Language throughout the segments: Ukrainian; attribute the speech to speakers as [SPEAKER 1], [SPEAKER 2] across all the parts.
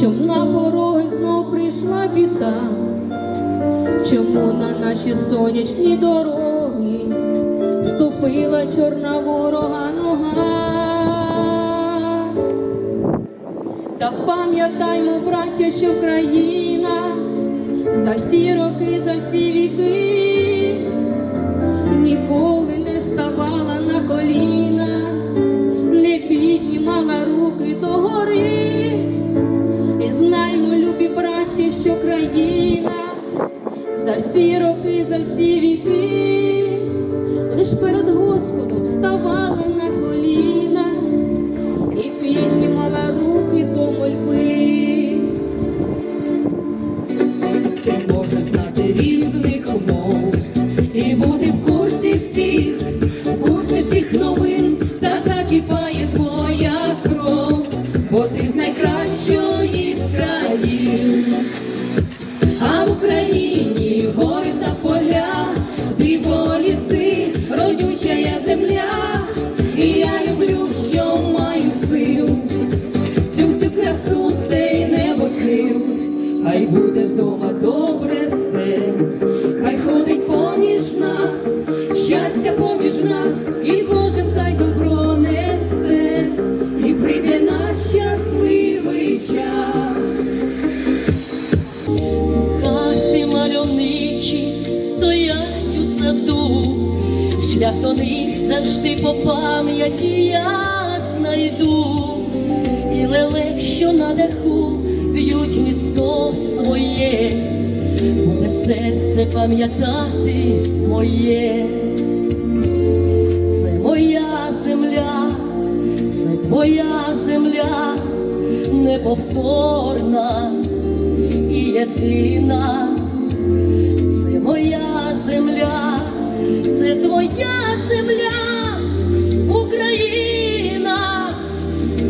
[SPEAKER 1] чом на пороги знов прийшла біда, чому на наші сонячні дороги ступила чорна ворога нога. Та пам'ятаймо, браття, що країна за всі роки, за всі віки ніколи роки, за всі віки, лиш перед Господом ставала на коліна і піднімала руки до мольби.
[SPEAKER 2] може знати різних мов і бути в курсі всіх, в курсі всіх новин, та закипає твоя кров, бо ти з найкращої я люблю, що маю сил. Цю всю красу цей небосхил, хай буде вдома добре все, хай ходить поміж нас, щастя поміж нас, і шлях до них завжди по пам'яті я знайду, і лелек, що на даху б'ють гніздо своє, буде серце пам'ятати моє, це моя земля, це твоя земля, неповторна і єдина, це твоя земля, Україна,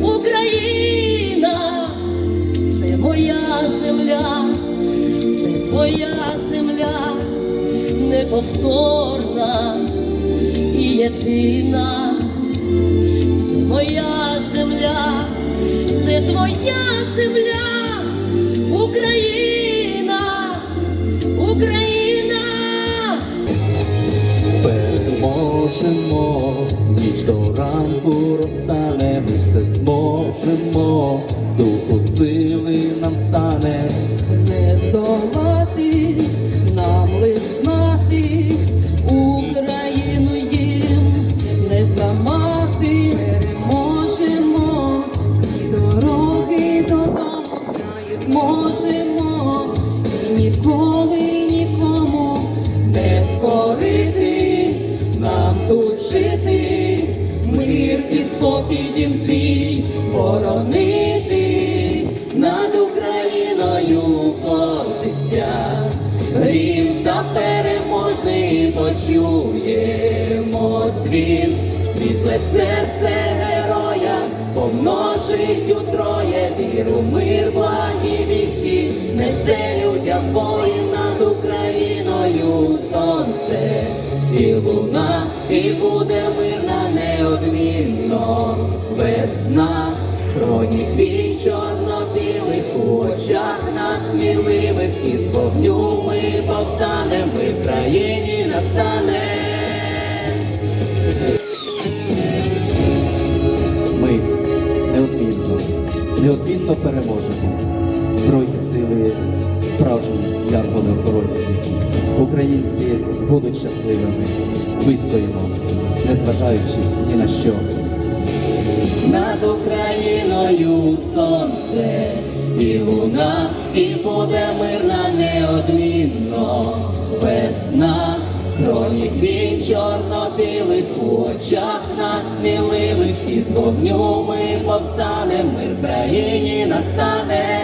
[SPEAKER 2] Україна, це моя земля, це твоя земля, неповторна і єдина, це моя земля, це твоя земля. modo грім та переможний почуємо дзвін, світле серце героя помножить утроє віру, мир, благі несе людям воїн над Україною сонце. І луна, і буде мирна неодмінно. Весна, хронік твій сміливих, і з вогню ми повстанем, ми в країні настане.
[SPEAKER 3] Ми неодмінно, неодмінно переможемо. Збройні сили справжні янголи-охоронці. Українці будуть щасливими. Вистоїмо, незважаючи ні на що.
[SPEAKER 2] Над Україною сонце і луна, і буде весна, хронік він чорно-білих у очах нас сміливих, і з вогню ми повстанем, мир в країні настане.